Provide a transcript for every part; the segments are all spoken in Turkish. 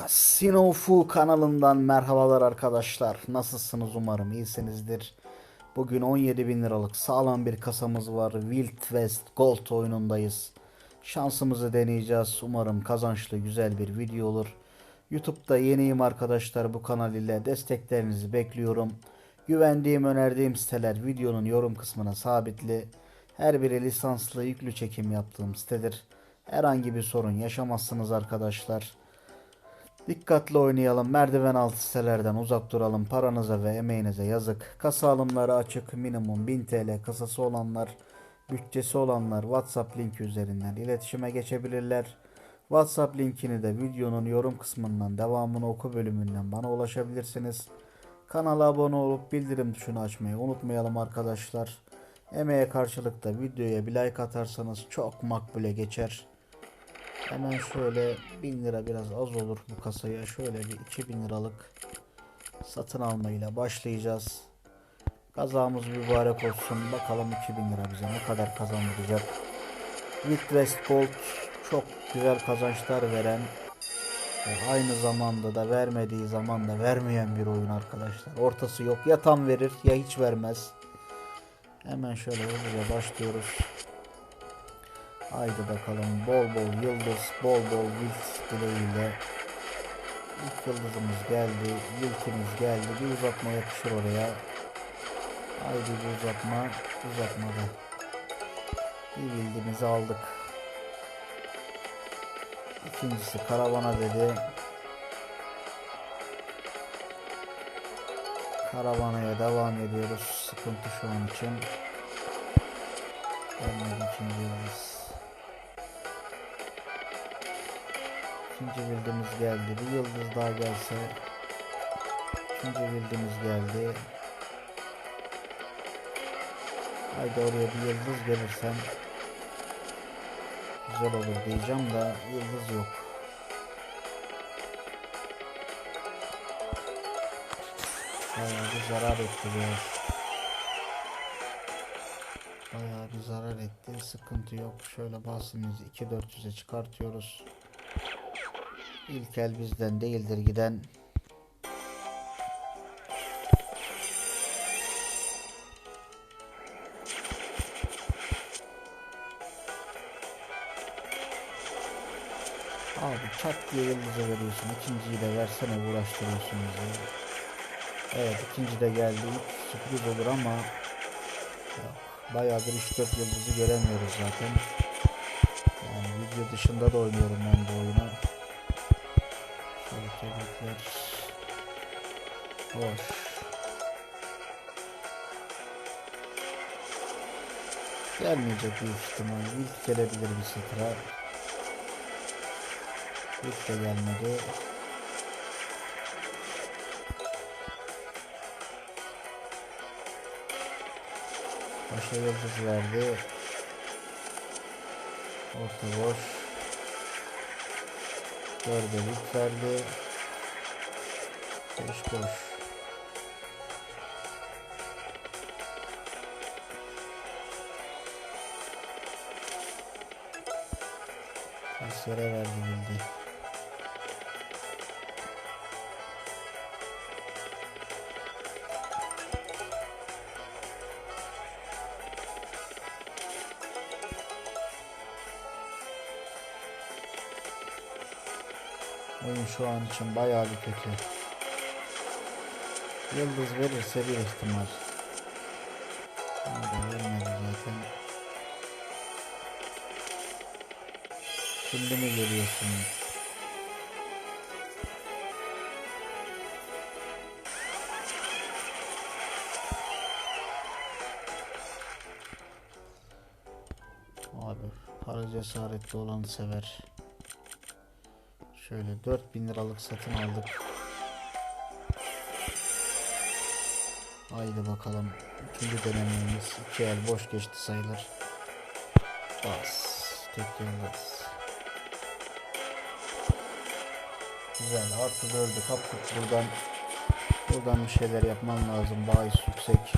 Casino kanalından merhabalar arkadaşlar. Nasılsınız umarım iyisinizdir. Bugün 17 bin liralık sağlam bir kasamız var. Wild West Gold oyunundayız. Şansımızı deneyeceğiz. Umarım kazançlı güzel bir video olur. YouTube'da yeniyim arkadaşlar bu kanal ile desteklerinizi bekliyorum. Güvendiğim önerdiğim siteler videonun yorum kısmına sabitli. Her biri lisanslı yüklü çekim yaptığım sitedir. Herhangi bir sorun yaşamazsınız arkadaşlar. Dikkatli oynayalım. Merdiven altı sitelerden uzak duralım. Paranıza ve emeğinize yazık. Kasa alımları açık. Minimum 1000 TL kasası olanlar, bütçesi olanlar WhatsApp linki üzerinden iletişime geçebilirler. WhatsApp linkini de videonun yorum kısmından devamını oku bölümünden bana ulaşabilirsiniz. Kanala abone olup bildirim tuşunu açmayı unutmayalım arkadaşlar. Emeğe karşılık da videoya bir like atarsanız çok makbule geçer. Hemen şöyle 1000 lira biraz az olur bu kasaya. Şöyle bir 2000 liralık satın almayla başlayacağız. Kazamız mübarek olsun. Bakalım 2000 lira bize ne kadar kazandıracak. Wild West Gold çok güzel kazançlar veren ve aynı zamanda da vermediği zaman da vermeyen bir oyun arkadaşlar. Ortası yok. Ya tam verir ya hiç vermez. Hemen şöyle hızlıca başlıyoruz. Haydi bakalım bol bol yıldız, bol bol wild dileğiyle. İlk yıldızımız geldi, wilkimiz geldi. Bir uzatma yakışır oraya. Haydi bir uzatma, uzatmadı. Bir wildimizi aldık. İkincisi karavana dedi. Karavanaya devam ediyoruz. Sıkıntı şu an için. Gelmedi ikinci yıldız. İkinci bildimiz geldi. Bir yıldız daha gelse. Üçüncü bildimiz geldi. Haydi oraya bir yıldız gelirsem güzel olur diyeceğim da yıldız yok. Bayağı bir zarar etti bu. Bayağı bir zarar etti. Sıkıntı yok. Şöyle basımızı 2400'e çıkartıyoruz. İlk el bizden değildir giden. Abi çat diye yıldızı veriyorsun. İkinciyi de versene uğraştırıyorsun bizi. Evet ikinci de geldi. İlk sürpriz olur ama yok. Bayağıdır 3-4 yıldızı göremiyoruz zaten. Yani video dışında da oynuyorum ben bu oyunu. Hoş. Gelmeyecek büyük ihtimal. İlk gelebilir bir sıfıra. Hiç de gelmedi. Başa yıldız verdi. Orta boş. Dörde lig verdi. Beş boş. Tersere verdi bildi. Oyun şu an için bayağı bir kötü. Yıldız verirse bir ihtimal. Ama vermedi zaten. Şimdi mi geliyorsun? Abi para cesaretli olanı sever. Şöyle 4000 liralık satın aldık. Haydi bakalım. İkinci denememiz. iki el boş geçti sayılır. Bas. Tek yıldız. Güzel. Artı 4'ü kaptık buradan. Buradan bir şeyler yapmam lazım. Bahis yüksek.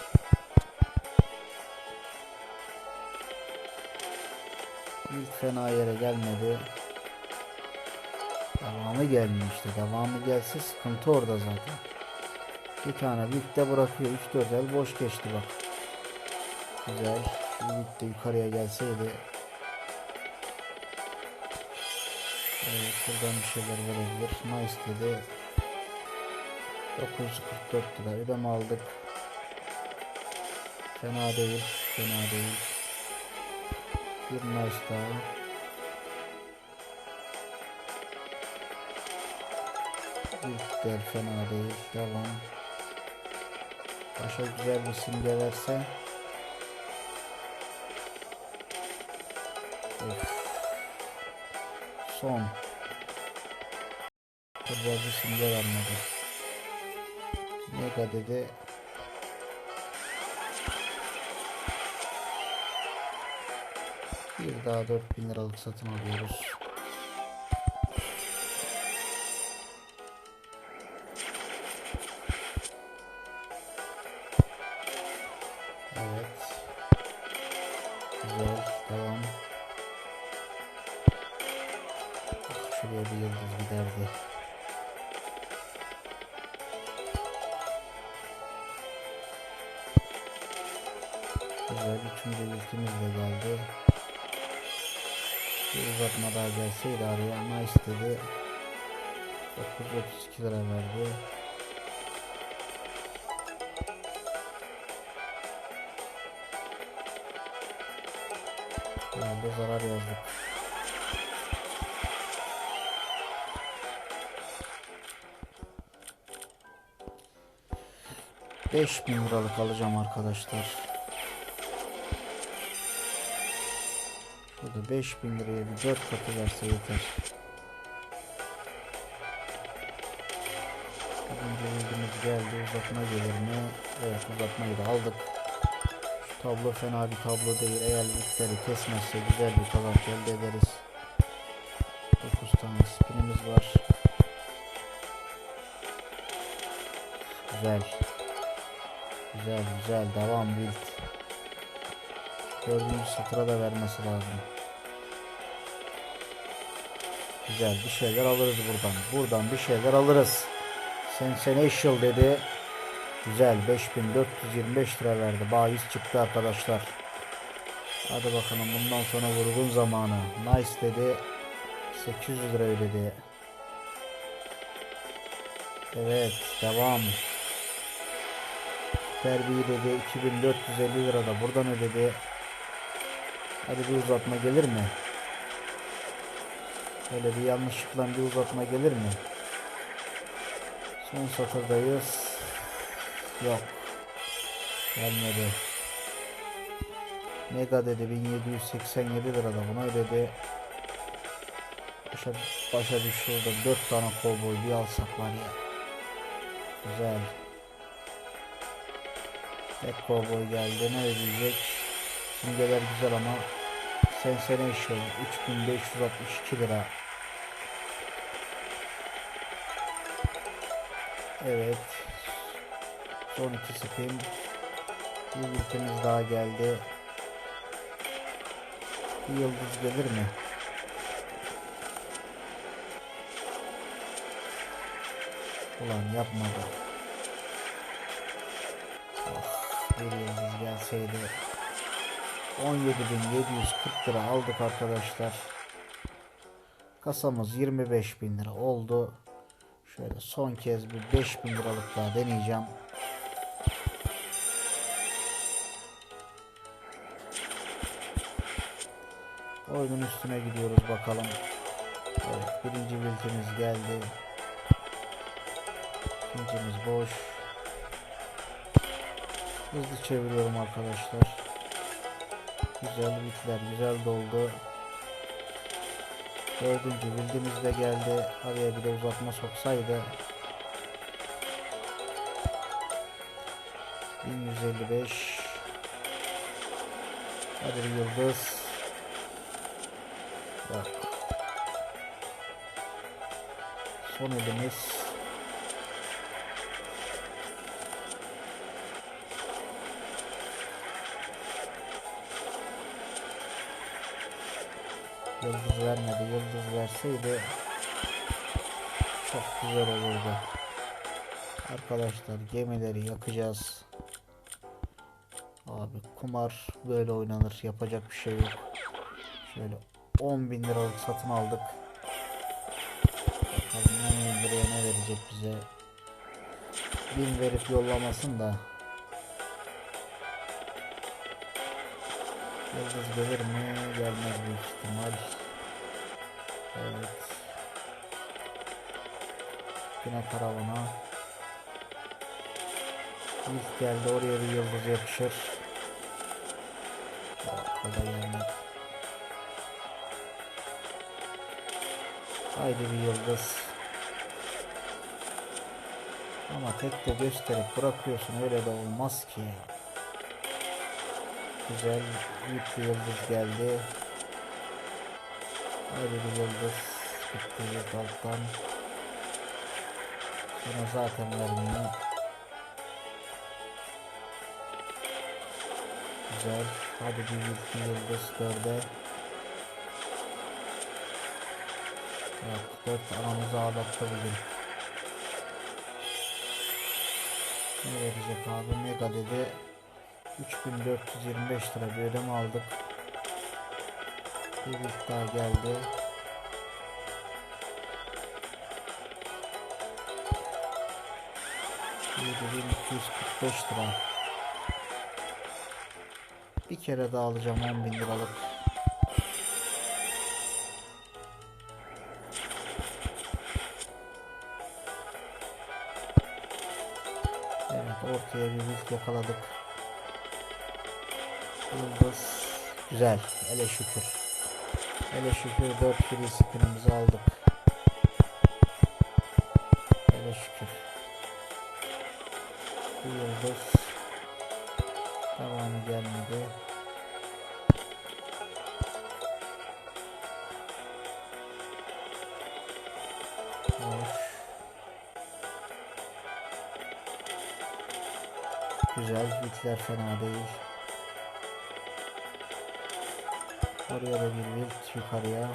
İlk fena yere gelmedi. Devamı gelmiyor işte. Devamı gelse sıkıntı orada zaten. Bir tane birlikte bırakıyor. 3-4 el boş geçti bak. Güzel. Lig de yukarıya gelseydi. Evet buradan bir şeyler verebilir. Nice dedi. 944 lira ödeme aldık. Fena değil. Fena değil. Bir nice daha. Büyükler fena değil. Devam. Başa güzel bir simge verse. Of. Son. Bir simge vermedi. Mega dedi. Bir daha 4000 liralık satın alıyoruz. Evet. Bir yıldız giderdi. Güzel. Üçüncü ilkimiz de geldi. Bir uzatma daha gelseydi araya nice dedi. 932 lira verdi. Yani bir zarar yazdık. Beş bin liralık alacağım arkadaşlar. Şurada 5000 liraya bir 4 katı verse yeter. Bilgimiz geldi. Uzatma gelir mi? Evet uzatmayı da aldık. Şu tablo fena bir tablo değil. Eğer yükleri kesmezse güzel bir kazanç elde ederiz. 9 tane spinimiz var. Güzel. Güzel güzel devam build. Dördüncü satıra da vermesi lazım. Güzel bir şeyler alırız buradan. Buradan bir şeyler alırız. Sensational dedi. Güzel 5425 lira verdi. Bahis çıktı arkadaşlar. Hadi bakalım bundan sonra vurgun zamanı. Nice dedi. 800 lira ödedi. Evet devam. Terbiye dedi 2450 lira da buradan ödedi. Hadi bir uzatma gelir mi? Öyle bir yanlışlıkla bir uzatma gelir mi? Son satırdayız. Yok. Gelmedi. Mega dedi 1787 lira da buna ödedi. Başa, başa bir şurada 4 tane kovboy bir alsak var ya. Güzel. Tek kovboy geldi. Ne ödeyecek? Simgeler güzel ama Sensation 3562 lira. Evet. Son iki spin. Bir ülkemiz daha geldi. Bir yıldız gelir mi? Ulan yapmadı. Yıldız gelseydi. 17.740 lira aldık arkadaşlar. Kasamız 25.000 lira oldu. Şöyle son kez bir 5.000 liralık daha deneyeceğim. Oyunun üstüne gidiyoruz bakalım. Evet birinci bilgimiz geldi. İkincimiz boş. Hızlı çeviriyorum arkadaşlar. Güzel bitler güzel doldu. Dördüncü bildiğimiz de geldi. Araya bir de uzatma soksaydı. 1155 Hadi bir yıldız. Bak. Son elimiz. Yıldız vermedi. Yıldız verseydi Çok güzel olurdu. Arkadaşlar gemileri yakacağız. Abi kumar böyle oynanır. Yapacak bir şey yok. Şöyle 10 bin liralık satın aldık. Bakalım 10 bin liraya ne verecek bize. Bin verip yollamasın da. Yıldız gelir mi? Gelmez büyük ihtimal. Evet. Yine karavana. İlk geldi oraya bir yıldız yakışır. O da gelmez. Haydi bir yıldız. Ama tek de gösterip bırakıyorsun öyle de olmaz ki. Güzel bir yıldız geldi. Haydi bir yıldız. Gitti alttan. Sonra zaten vermiyor. Güzel. Hadi bir bir yıldız dörde. Evet, dört anamızı ağlattı bugün. Ne verecek abi? Mega dedi. 3425 lira bir ödeme aldık. Bir daha geldi. Bin lira. Bir kere daha alacağım 10 bin liralık. Evet ortaya bir wilt yakaladık. Yıldız. Güzel. Ele şükür. Ele şükür 4 free spinimizi aldık. Ele şükür. Yıldız. Devamı gelmedi. Hoş. Güzel, bitler fena değil. Oraya da bir wilt yukarıya.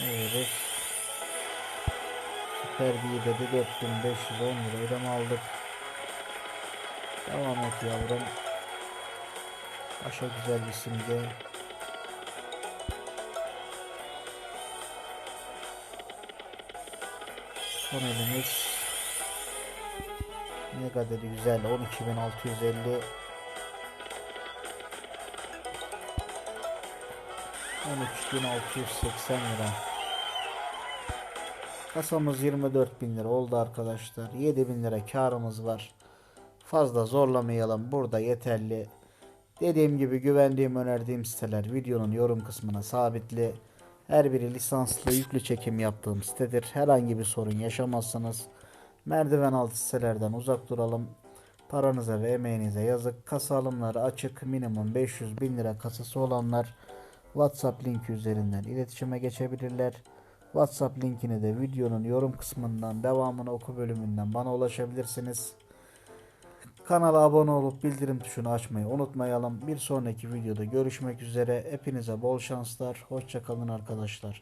Verir? Süper bir dedi 4510 lira ödeme aldık. Devam et yavrum. Aşağı güzel bir simge. Son elimiz. Ne kadar güzel 12650 13680 lira. Kasamız 24 bin lira oldu arkadaşlar. 7 bin lira karımız var. Fazla zorlamayalım. Burada yeterli. Dediğim gibi güvendiğim önerdiğim siteler videonun yorum kısmına sabitli. Her biri lisanslı yüklü çekim yaptığım sitedir. Herhangi bir sorun yaşamazsanız merdiven altı sitelerden uzak duralım. Paranıza ve emeğinize yazık. Kasa alımları açık. Minimum 500 bin lira kasası olanlar WhatsApp linki üzerinden iletişime geçebilirler. WhatsApp linkini de videonun yorum kısmından devamını oku bölümünden bana ulaşabilirsiniz. Kanala abone olup bildirim tuşunu açmayı unutmayalım. Bir sonraki videoda görüşmek üzere. Hepinize bol şanslar. Hoşçakalın arkadaşlar.